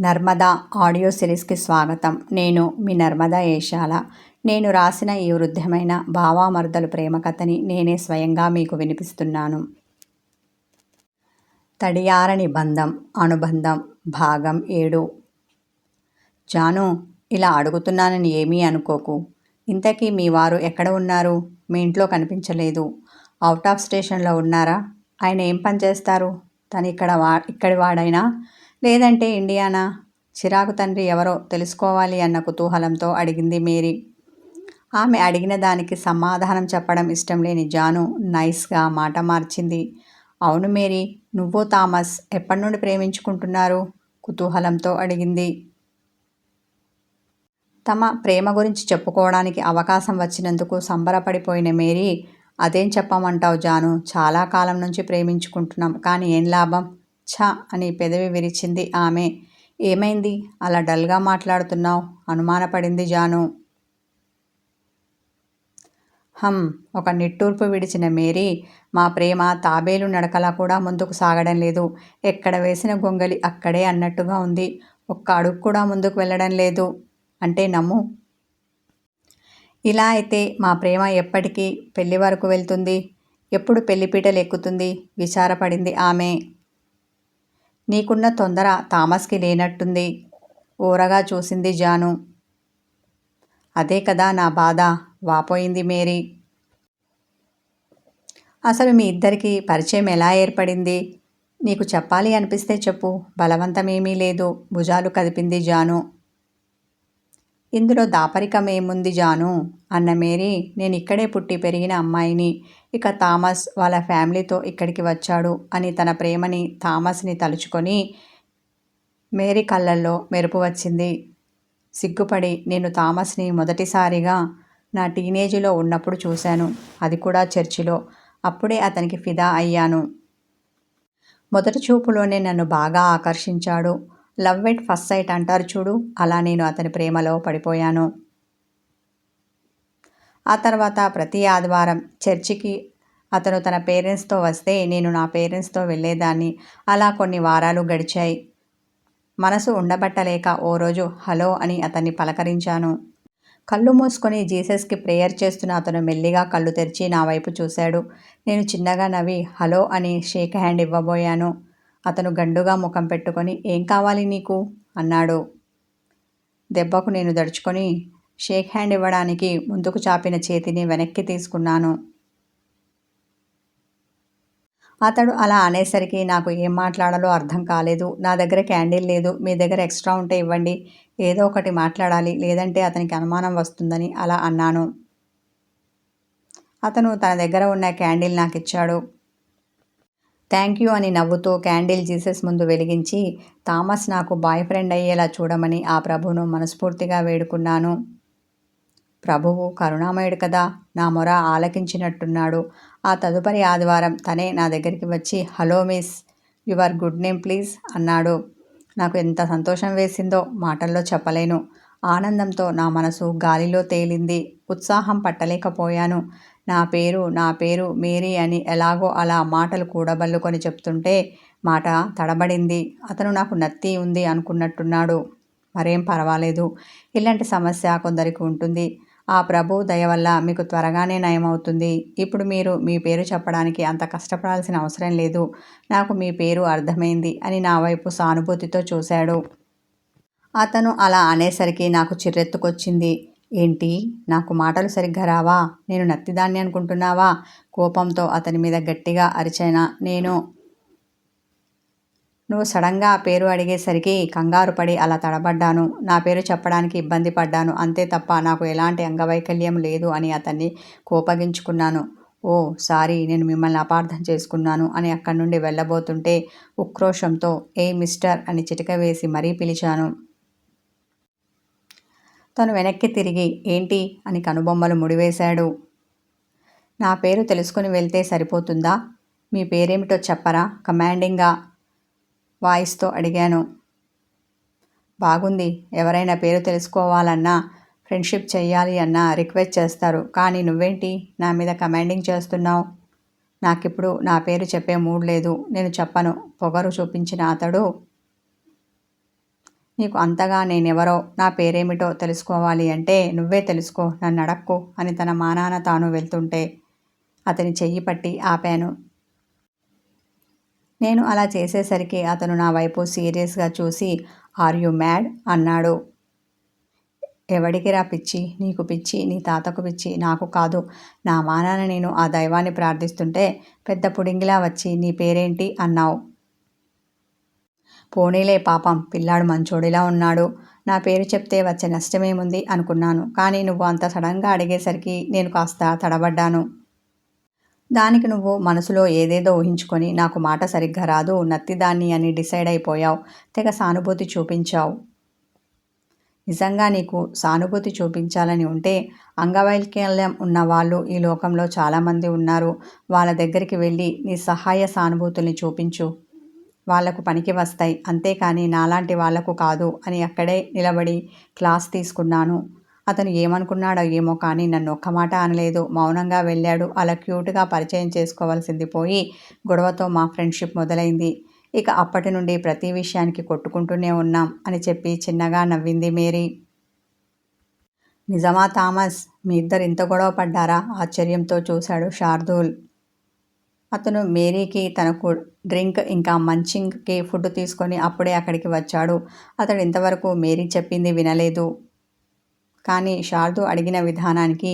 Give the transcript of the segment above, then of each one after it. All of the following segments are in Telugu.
నర్మదా ఆడియో సిరీస్కి స్వాగతం. నేను మీ నర్మదా ఏషాల. నేను రాసిన ఈ వృద్ధమైన భావామర్దలు ప్రేమ కథని నేనే స్వయంగా మీకు వినిపిస్తున్నాను. తడియారని బంధం అనుబంధం భాగం ఏడు. జాను ఇలా అడుగుతున్నానని ఏమీ అనుకోకు. ఇంతకీ మీ వారు ఎక్కడ ఉన్నారు? మీ ఇంట్లో కనిపించలేదు. అవుట్ ఆఫ్ స్టేషన్లో ఉన్నారా? ఆయన ఏం పని చేస్తారు? తను ఇక్కడ వా ఇక్కడి వాడైనా? లేదంటే ఇండియానా? చిరాకు తండ్రి ఎవరో తెలుసుకోవాలి అన్న కుతూహలంతో అడిగింది మేరీ. ఆమె అడిగిన దానికి సమాధానం చెప్పడం ఇష్టం లేని జాను నైస్గా మాట మార్చింది. అవును మేరీ నువ్వు థామస్ ఎప్పటి నుండి ప్రేమించుకుంటున్నారు? కుతూహలంతో అడిగింది. తమ ప్రేమ గురించి చెప్పుకోవడానికి అవకాశం వచ్చినందుకు సంబరపడిపోయిన మేరీ అదేం చెప్పమంటావు జాను? చాలా కాలం నుంచి ప్రేమించుకుంటున్నాం. కానీ ఏం లాభం? ఛ అని పెదవి విరిచింది ఆమె. ఏమైంది? అలా డల్గా మాట్లాడుతున్నావు? అనుమానపడింది జాను. హం ఒక నిట్టూర్పు విడిచిన మేరీ మా ప్రేమ తాబేలు నడకలా కూడా ముందుకు సాగడం లేదు. ఎక్కడ వేసిన గొంగలి అక్కడే అన్నట్టుగా ఉంది. ఒక్క అడుగు కూడా ముందుకు వెళ్ళడం లేదు. అంటే నమ్ము. ఇలా అయితే మా ప్రేమ ఎప్పటికీ పెళ్ళి వరకు వెళ్తుంది? ఎప్పుడు పెళ్ళిపీటలు ఎక్కుతుంది? విచారపడింది ఆమె. నీకున్న తొందర థామస్కి లేనట్టుంది. ఊరగా చూసింది జాను. అదే కదా నా బాధ వాపోయింది మేరీ. అసలు మీ ఇద్దరికి పరిచయం ఎలా ఏర్పడింది? నీకు చెప్పాలి అనిపిస్తే చెప్పు బలవంతమేమీ లేదు భుజాలు కదిపింది జాను. ఇందులో దాపరికం ఏముంది జాను? అన్న మేరీ నేను ఇక్కడే పుట్టి పెరిగిన అమ్మాయిని. ఇక థామస్ వాళ్ళ ఫ్యామిలీతో ఇక్కడికి వచ్చాడు అని తన ప్రేమని థామస్ని తలుచుకొని మేరీ కళ్ళల్లో మెరుపు వచ్చింది. సిగ్గుపడి నేను థామస్ని మొదటిసారిగా నా టీనేజ్లో ఉన్నప్పుడు చూశాను. అది కూడా చర్చిలో. అప్పుడే అతనికి ఫిదా అయ్యాను. మొదటి చూపులోనే నన్ను బాగా ఆకర్షించాడు. లవ్ ఎట్ ఫస్ట్ సైట్ అంటారు చూడు. అలా నేను అతని ప్రేమలో పడిపోయాను. ఆ తర్వాత ప్రతి ఆదివారం చర్చికి అతను తన పేరెంట్స్తో వస్తే నేను నా పేరెంట్స్తో వెళ్ళేదాన్ని. అలా కొన్ని వారాలు గడిచాయి. మనసు ఉండబట్టలేక ఓ రోజు హలో అని అతన్ని పలకరించాను. కళ్ళు మూసుకొని జీసస్కి ప్రేయర్ చేస్తున్న అతను మెల్లిగా కళ్ళు తెరిచి నా వైపు చూశాడు. నేను చిన్నగా నవ్వి హలో అని షేక్ హ్యాండ్ ఇవ్వబోయాను. అతను గండుగా ముఖం పెట్టుకొని ఏం కావాలి నీకు? అన్నాడు. దెబ్బకు నేను దడుచుకొని షేక్ హ్యాండ్ ఇవ్వడానికి ముందుకు చాపిన చేతిని వెనక్కి తీసుకున్నాను. అతడు అలా అనేసరికి నాకు ఏం మాట్లాడాలో అర్థం కాలేదు. నా దగ్గర క్యాండిల్ లేదు. మీ దగ్గర ఎక్స్ట్రా ఉంటే ఇవ్వండి. ఏదో ఒకటి మాట్లాడాలి. లేదంటే అతనికి అనుమానం వస్తుందని అలా అన్నాను. అతను తన దగ్గర ఉన్న క్యాండిల్ నాకు ఇచ్చాడు థ్యాంక్ యూ అని నవ్వుతూ క్యాండిల్ జీసస్ ముందు వెలిగించి థామస్ నాకు బాయ్ ఫ్రెండ్ అయ్యేలా చూడమని ఆ ప్రభువును మనస్ఫూర్తిగా వేడుకున్నాను. ప్రభువు కరుణామయుడు కదా నా మొర ఆలకించినట్టున్నాడు. ఆ తదుపరి ఆదివారం తనే నా దగ్గరికి వచ్చి hello miss your good name please అన్నాడు. నాకు ఎంత సంతోషం వేసిందో మాటల్లో చెప్పలేను. ఆనందంతో నా మనసు గాలిలో తేలింది. ఉత్సాహం పట్టలేకపోయాను. నా పేరు నా పేరు మేరీ అని ఎలాగో అలా మాటలు కూడబల్లుకొని చెప్తుంటే మాట తడబడింది. అతను నాకు నత్తి ఉంది అనుకున్నట్టున్నాడు. మరేం పర్వాలేదు. ఇలాంటి సమస్య కొందరికి ఉంటుంది. ఆ ప్రభు దయ వల్ల మీకు త్వరగానే నయమవుతుంది. ఇప్పుడు మీరు మీ పేరు చెప్పడానికి అంత కష్టపడాల్సిన అవసరం లేదు. నాకు మీ పేరు అర్థమైంది అని నా వైపు సానుభూతితో చూశాడు. అతను అలా అనేసరికి నాకు చిర్రెత్తుకొచ్చింది. ఏంటి? నాకు మాటలు సరిగ్గా రావా? నేను నత్తిదాన్ని అనుకుంటున్నావా? కోపంతో అతని మీద గట్టిగా అరిచైనా నేను? నువ్వు సడన్గా ఆ పేరు అడిగేసరికి కంగారు పడి అలా తడబడ్డాను. నా పేరు చెప్పడానికి ఇబ్బంది పడ్డాను. అంతే తప్ప నాకు ఎలాంటి అంగవైకల్యం లేదు అని అతన్ని కోపగించుకున్నాను. ఓ సారీ నేను మిమ్మల్ని అపార్థం చేసుకున్నాను అని అక్కడి నుండి వెళ్ళబోతుంటే ఉక్రోషంతో ఏ మిస్టర్ అని చిటిక వేసి మరీ పిలిచాను. తను వెనక్కి తిరిగి ఏంటి అని కనుబొమ్మలు ముడివేశాడు. నా పేరు తెలుసుకుని వెళ్తే సరిపోతుందా? మీ పేరేమిటో చెప్పరా? కమాండింగ్గా వాయిస్తో అడిగాను. బాగుంది. ఎవరైనా పేరు తెలుసుకోవాలన్నా ఫ్రెండ్షిప్ చెయ్యాలి అన్నా రిక్వెస్ట్ చేస్తారు. కానీ నువ్వేంటి? నా మీద కమాండింగ్ చేస్తున్నావు. నాకిప్పుడు నా పేరు చెప్పే మూడ్ లేదు. నేను చెప్పను. పొగరు చూపించిన అతడు నీకు అంతగా నేనెవరో నా పేరేమిటో తెలుసుకోవాలి అంటే నువ్వే తెలుసుకో నన్ను అడక్కు అని తన మానాన తాను వెళ్తుంటే అతని చెయ్యి పట్టి ఆపాను. నేను అలా చేసేసరికి అతను నా వైపు సీరియస్గా చూసి ఆర్ యు మ్యాడ్? అన్నాడు. ఎవడికిరా పిచ్చి? నీకు పిచ్చి? నీ తాతకు పిచ్చి? నాకు కాదు. నా మానాన నేను ఆ దైవాన్ని ప్రార్థిస్తుంటే పెద్ద పుడింగిలా వచ్చి నీ పేరేంటి? అన్నావు. పోనీలే పాపం పిల్లాడు మంచోడిలా ఉన్నాడు. నా పేరు చెప్తే వచ్చే నష్టమేముంది అనుకున్నాను. కానీ నువ్వు అంత సడన్గా అడిగేసరికి నేను కాస్త తడబడ్డాను. దానికి నువ్వు మనసులో ఏదేదో ఊహించుకొని నాకు మాట సరిగ్గా రాదు నత్తిదాన్ని అని డిసైడ్ అయిపోయావు. తెగ సానుభూతి చూపించావు. నిజంగా నీకు సానుభూతి చూపించాలని ఉంటే అంగవైకల్యం ఉన్న వాళ్ళు ఈ లోకంలో చాలామంది ఉన్నారు. వాళ్ళ దగ్గరికి వెళ్ళి నీ సహాయ సానుభూతుల్ని చూపించు. వాళ్ళకు పనికి వస్తాయి. అంతేకాని నాలాంటి వాళ్ళకు కాదు అని అక్కడే నిలబడి క్లాస్ తీసుకున్నాను. అతను ఏమనుకున్నాడో ఏమో కానీ నన్ను ఒక్క మాట అనలేదు. మౌనంగా వెళ్ళాడు. అలా క్యూట్గా పరిచయం చేసుకోవాల్సింది పోయి గొడవతో మా ఫ్రెండ్షిప్ మొదలైంది. ఇక అప్పటి నుండి ప్రతి విషయానికి కొట్టుకుంటూనే ఉన్నాం అని చెప్పి చిన్నగా నవ్వింది మేరీ. నిజమా థామస్? మీ ఇద్దరు ఇంత గొడవ పడ్డారా? ఆశ్చర్యంతో చూశాడు శార్దూల్ అతను మేరీకి తనకు డ్రింక్ ఇంకా మంచింగ్కి ఫుడ్ తీసుకొని అప్పుడే అక్కడికి వచ్చాడు. అతడు ఇంతవరకు మేరీ చెప్పింది వినలేదు. కానీ శారదు అడిగిన విధానానికి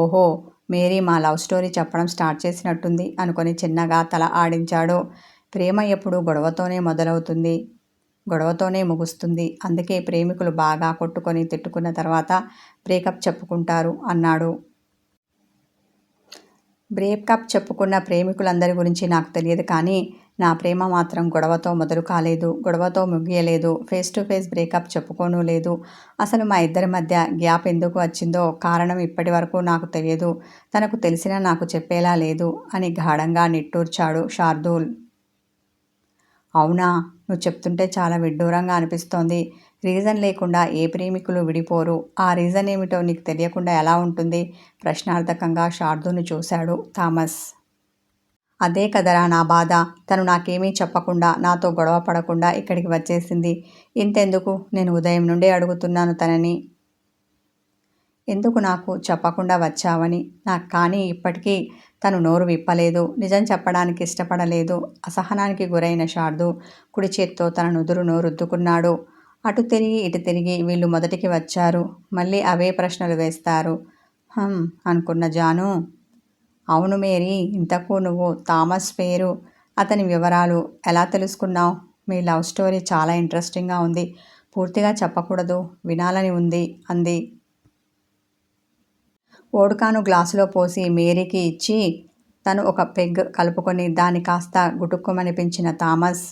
ఓహో మేరీ మా లవ్ స్టోరీ చెప్పడం స్టార్ట్ చేసినట్టుంది అనుకొని చిన్నగా తల ఆడించాడు. ప్రేమ ఎప్పుడు గొడవతోనే మొదలవుతుంది. గొడవతోనే ముగుస్తుంది. అందుకే ప్రేమికులు బాగా కొట్టుకొని తిట్టుకున్న తర్వాత బ్రేకప్ చెప్పుకుంటారు అన్నాడు. బ్రేకప్ చెప్పుకున్న ప్రేమికులందరి గురించి నాకు తెలియదు కానీ నా ప్రేమ మాత్రం గొడవతో మొదలు కాలేదు గొడవతో ముగియలేదు ఫేస్ టు ఫేస్ బ్రేకప్ చెప్పుకోను లేదు. అసలు మా ఇద్దరి మధ్య గ్యాప్ ఎందుకు వచ్చిందో కారణం ఇప్పటి వరకు నాకు తెలియదు తనకు తెలిసినా నాకు చెప్పేలా లేదు అని గాఢంగా నిట్టూర్చాడు శార్దూల్. అవునా? నువ్వు చెప్తుంటే చాలా విడ్డూరంగా అనిపిస్తోంది. రీజన్ లేకుండా ఏ ప్రేమికులు విడిపోరు. ఆ రీజన్ ఏమిటో నీకు తెలియకుండా ఎలా ఉంటుంది? ప్రశ్నార్థకంగా శార్దును చూశాడు థామస్. అదే కదరా నా బాధ. తను నాకేమీ చెప్పకుండా నాతో గొడవ పడకుండా ఇక్కడికి వచ్చేసింది. ఇంతెందుకు? నేను ఉదయం నుండే అడుగుతున్నాను తనని. ఎందుకు నాకు చెప్పకుండా వచ్చావని? నాకు కానీ ఇప్పటికీ తను నోరు విప్పలేదు. నిజం చెప్పడానికి ఇష్టపడలేదు. అసహనానికి గురైన షార్దు కుడి చేత్తో తన నుదురును రుద్దుకున్నాడు అటు తిరిగి ఇటు తిరిగి వీళ్ళు మొదటికి వచ్చారు. మళ్ళీ అవే ప్రశ్నలు వేస్తారు. హమ్ అనుకున్న జాను. అవును మేరీ ఇంతకు నువ్వు థామస్ పేరు. అతని వివరాలు ఎలా తెలుసుకున్నావు? మీ లవ్ స్టోరీ చాలా ఇంట్రెస్టింగ్గా ఉంది. పూర్తిగా చెప్పకూడదు. వినాలని ఉంది అంది. ఓడుకాను గ్లాసులో పోసి మేరీకి ఇచ్చి తను ఒక పెగ్ కలుపుకొని దాన్ని కాస్త గుటుక్కుమనిపించిన థామస్.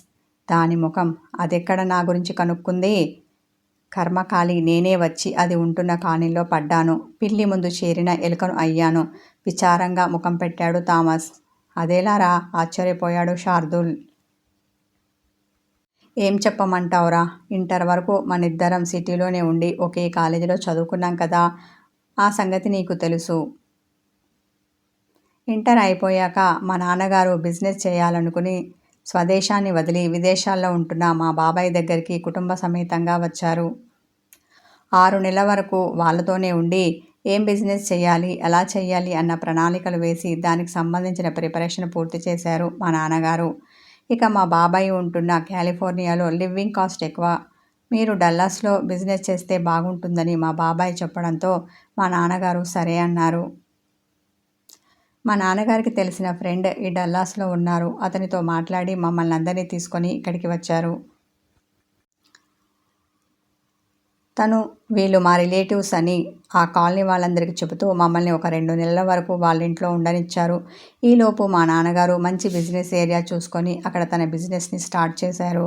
దాని ముఖం అదెక్కడ నా గురించి కనుక్కుంది? కర్మకాలి నేనే వచ్చి అది ఉంటున్న కాణిలో పడ్డాను. పిల్లి ముందు చేరిన ఎలుకను అయ్యాను. విచారంగా ముఖం పెట్టాడు థామస్. అదేలారా ఆశ్చర్యపోయాడు శార్దుల్. ఏం చెప్పమంటావురా? ఇంటర్ వరకు మనిద్దరం సిటీలోనే ఉండి ఒకే కాలేజీలో చదువుకున్నాం కదా. ఆ సంగతి నీకు తెలుసు. ఇంటర్ అయిపోయాక మా నాన్నగారు బిజినెస్ చేయాలనుకుని స్వదేశాన్ని వదిలి విదేశాల్లో ఉంటున్న మా బాబాయ్ దగ్గరికి కుటుంబ సమేతంగా వచ్చారు. ఆరు నెలల వరకు వాళ్ళతోనే ఉండి ఏం బిజినెస్ చేయాలి ఎలా చేయాలి అన్న ప్రణాళికలు వేసి దానికి సంబంధించిన ప్రిపరేషన్ పూర్తి చేశారు మా నాన్నగారు. ఇక మా బాబాయ్ ఉంటున్న కాలిఫోర్నియాలో లివింగ్ కాస్ట్ ఎక్కువ. మీరు డల్లాస్లో బిజినెస్ చేస్తే బాగుంటుందని మా బాబాయ్ చెప్పడంతో మా నాన్నగారు సరే అన్నారు. మా నాన్నగారికి తెలిసిన ఫ్రెండ్ ఈ డల్లాస్లో ఉన్నారు. అతనితో మాట్లాడి మమ్మల్ని అందరినీ తీసుకొని ఇక్కడికి వచ్చారు. తను వీళ్ళు మా రిలేటివ్స్ అని ఆ కాలనీ వాళ్ళందరికీ చెబుతూ మమ్మల్ని ఒక రెండు నెలల వరకు వాళ్ళ ఇంట్లో ఉండనిచ్చారు. ఈలోపు మా నాన్నగారు మంచి బిజినెస్ ఏరియా చూసుకొని అక్కడ తన బిజినెస్ని స్టార్ట్ చేశారు.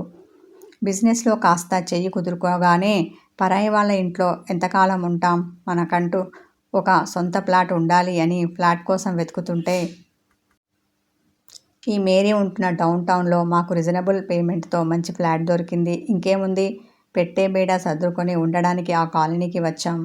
బిజినెస్లో కాస్త చెయ్యి కుదురుకోగానే పరాయి వాళ్ళ ఇంట్లో ఎంతకాలం ఉంటాం మనకంటూ ఒక సొంత ప్లాట్ ఉండాలి అని ఫ్లాట్ కోసం వెతుకుతుంటే ఈ మేరీ ఉంటున్న డౌన్ టౌన్లో మాకు రీజనబుల్ పేమెంట్తో మంచి ఫ్లాట్ దొరికింది. ఇంకేముంది? పెట్టే బేడ సర్దుకొని ఉండడానికి ఆ కాలనీకి వచ్చాం.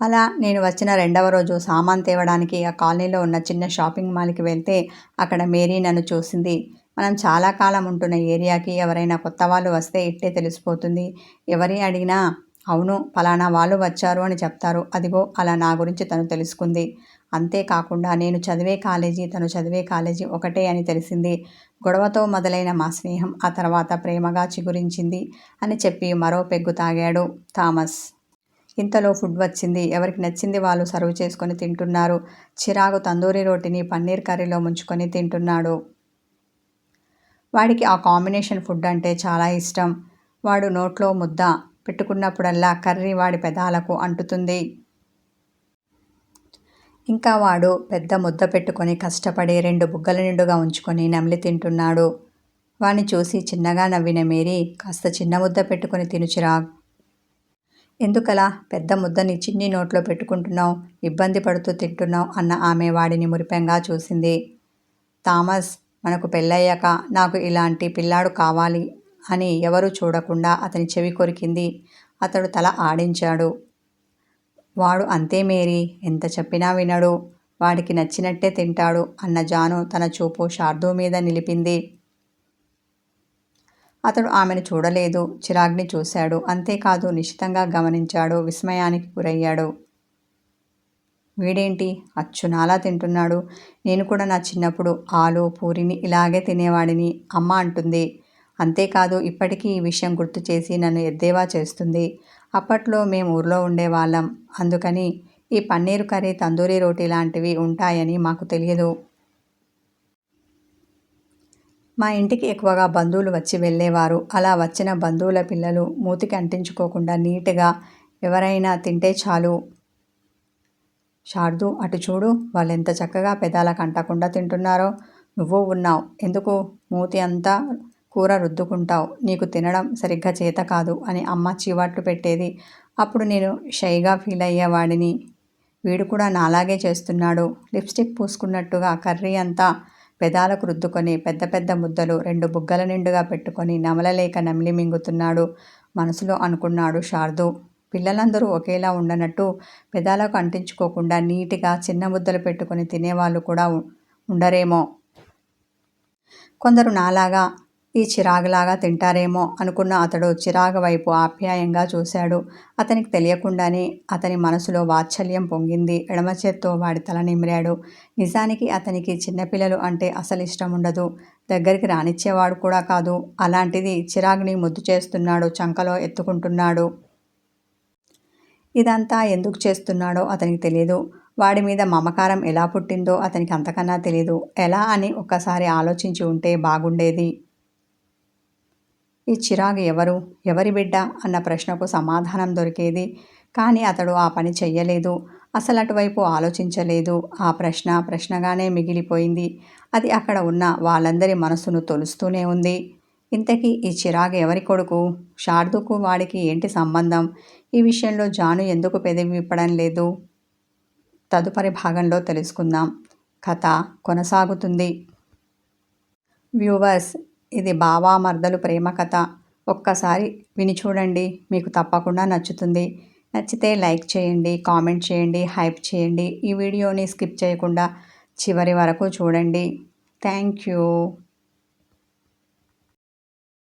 అలా నేను వచ్చిన రెండవ రోజు సామాన్ తేవడానికి ఆ కాలనీలో ఉన్న చిన్న షాపింగ్ మాల్కి వెళ్తే అక్కడ మేరీ నన్ను చూసింది. మనం చాలా కాలం ఉంటున్న ఏరియాకి ఎవరైనా కొత్త వాళ్ళు వస్తే ఇట్టే తెలిసిపోతుంది. ఎవరి అడిగినా అవును ఫలానా వాళ్ళు వచ్చారు అని చెప్తారు. అదిగో అలా నా గురించి తను తెలుసుకుంది. అంతేకాకుండా నేను చదివే కాలేజీ తను చదివే కాలేజీ ఒకటే అని తెలిసింది. గొడవతో మొదలైన మా స్నేహం ఆ తర్వాత ప్రేమగా చిగురించింది అని చెప్పి మరో పెగ్గు తాగాడు థామస్. ఇంతలో ఫుడ్ వచ్చింది. ఎవరికి నచ్చింది వాళ్ళు సర్వ్ చేసుకొని తింటున్నారు. చిరాగు తందూరి రోటిని పన్నీర్ కర్రీలో ముంచుకొని తింటున్నాడు. వాడికి ఆ కాంబినేషన్ ఫుడ్ అంటే చాలా ఇష్టం. వాడు నోట్లో ముద్ద పెట్టుకున్నప్పుడల్లా కర్రీ వాడి పెదాలకు అంటుతుంది. ఇంకా వాడు పెద్ద ముద్ద పెట్టుకొని కష్టపడి రెండు బుగ్గల నిండుగా ఉంచుకొని నమిలి తింటున్నాడు. వాణ్ణి చూసి చిన్నగా నవ్విన మేరీ కాస్త చిన్న ముద్ద పెట్టుకొని తినుచురా. ఎందుకలా పెద్ద ముద్దని చిన్ని నోట్లో పెట్టుకుంటున్నావు ఇబ్బంది పడుతూ తింటున్నావు అన్న ఆమె వాడిని మురిపెంగా చూసింది. థామస్ మనకు పెళ్ళయ్యాక నాకు ఇలాంటి పిల్లాడు కావాలి. అని ఎవరూ చూడకుండా అతని చెవి కొరికింది. అతడు తల ఆడించాడు. వాడు అంతే మేరీ ఎంత చెప్పినా వినడు. వాడికి నచ్చినట్టే తింటాడు అన్న జాను తన చూపు శార్దు మీద నిలిపింది. అతడు ఆమెను చూడలేదు. చిరాగ్ని చూశాడు. అంతేకాదు నిశితంగా గమనించాడు. విస్మయానికి గురయ్యాడు. వీడేంటి? అచ్చునాలా తింటున్నాడు. నేను కూడా నా చిన్నప్పుడు ఆలు పూరిని ఇలాగే తినేవాడిని అమ్మ అంటుంది. అంతేకాదు ఇప్పటికీ ఈ విషయం గుర్తు చేసి నన్ను ఎద్దేవా చేస్తుంది. అప్పట్లో మేము ఊర్లో ఉండేవాళ్ళం. అందుకని ఈ పన్నీరు కర్రీ తందూరి రోటీ లాంటివి ఉంటాయని మాకు తెలియదు. మా ఇంటికి ఎక్కువగా బంధువులు వచ్చి వెళ్ళేవారు. అలా వచ్చిన బంధువుల పిల్లలు మూతికి అంటించుకోకుండా నీట్గా ఎవరైనా తింటే చాలు. శారదు అటు చూడు వాళ్ళు ఎంత చక్కగా పెదాలకు అంటకుండా తింటున్నారో. నువ్వు ఉన్నావు. ఎందుకు మూతి అంతా కూర రుద్దుకుంటావు. నీకు తినడం సరిగ్గా చేత కాదు అని అమ్మ చీవాట్లు పెట్టేది. అప్పుడు నేను షైగా ఫీల్ అయ్యేవాడిని. వీడు కూడా నాలాగే చేస్తున్నాడు. లిప్స్టిక్ పూసుకున్నట్టుగా కర్రీ అంతా పెదాలకు రుద్దుకొని పెద్ద పెద్ద ముద్దలు రెండు బుగ్గల నిండుగా పెట్టుకొని నమలలేక నమిలి మింగుతున్నాడు మనసులో అనుకున్నాడు శారదు. పిల్లలందరూ ఒకేలా ఉండనట్టు పెదాలకు అంటించుకోకుండా నీట్గా చిన్న ముద్దలు పెట్టుకొని తినేవాళ్ళు కూడా ఉండరేమో. కొందరు నాలాగా ఈ చిరాగులాగా తింటారేమో అనుకున్న అతడు చిరాగు వైపు ఆప్యాయంగా చూశాడు. అతనికి తెలియకుండానే అతని మనసులో వాత్సల్యం పొంగింది. ఎడమ చేత్తో వాడి తల నిమిరాడు. నిజానికి అతనికి చిన్నపిల్లలు అంటే అసలు ఇష్టం ఉండదు. దగ్గరికి రానిచ్చేవాడు కూడా కాదు. అలాంటిది చిరాగ్ని ముద్దు చేస్తున్నాడు చంకలో ఎత్తుకుంటున్నాడు. ఇదంతా ఎందుకు చేస్తున్నాడో అతనికి తెలియదు వాడి మీద మమకారం ఎలా పుట్టిందో అతనికి అంతకన్నా తెలియదు ఎలా అని ఒక్కసారి ఆలోచించి ఉంటే బాగుండేది. ఈ చిరాగ్ ఎవరు? ఎవరి బిడ్డ? అన్న ప్రశ్నకు సమాధానం దొరికేది. కానీ అతడు ఆ పని చెయ్యలేదు. అసలు అటువైపు ఆలోచించలేదు. ఆ ప్రశ్న ప్రశ్నగానే మిగిలిపోయింది. అది అక్కడ ఉన్న వాళ్ళందరి మనసును తొలుస్తూనే ఉంది. ఇంతకీ ఈ చిరాగ్ ఎవరి కొడుకు? శార్దుకు వాడికి ఏంటి సంబంధం? ఈ విషయంలో జాను ఎందుకు పెదవి విప్పడం లేదు? తదుపరి భాగంలో తెలుసుకుందాం. కథ కొనసాగుతుంది. వ్యూవర్స్ ఇది బావా మర్దలు ప్రేమ కథ. ఒక్కసారి విని చూడండి మీకు తప్పకుండా నచ్చుతుంది. నచ్చితే లైక్ చేయండి కామెంట్ చేయండి హైప్ చేయండి. ఈ వీడియోని స్కిప్ చేయకుండా చివరి వరకు చూడండి. Thank you.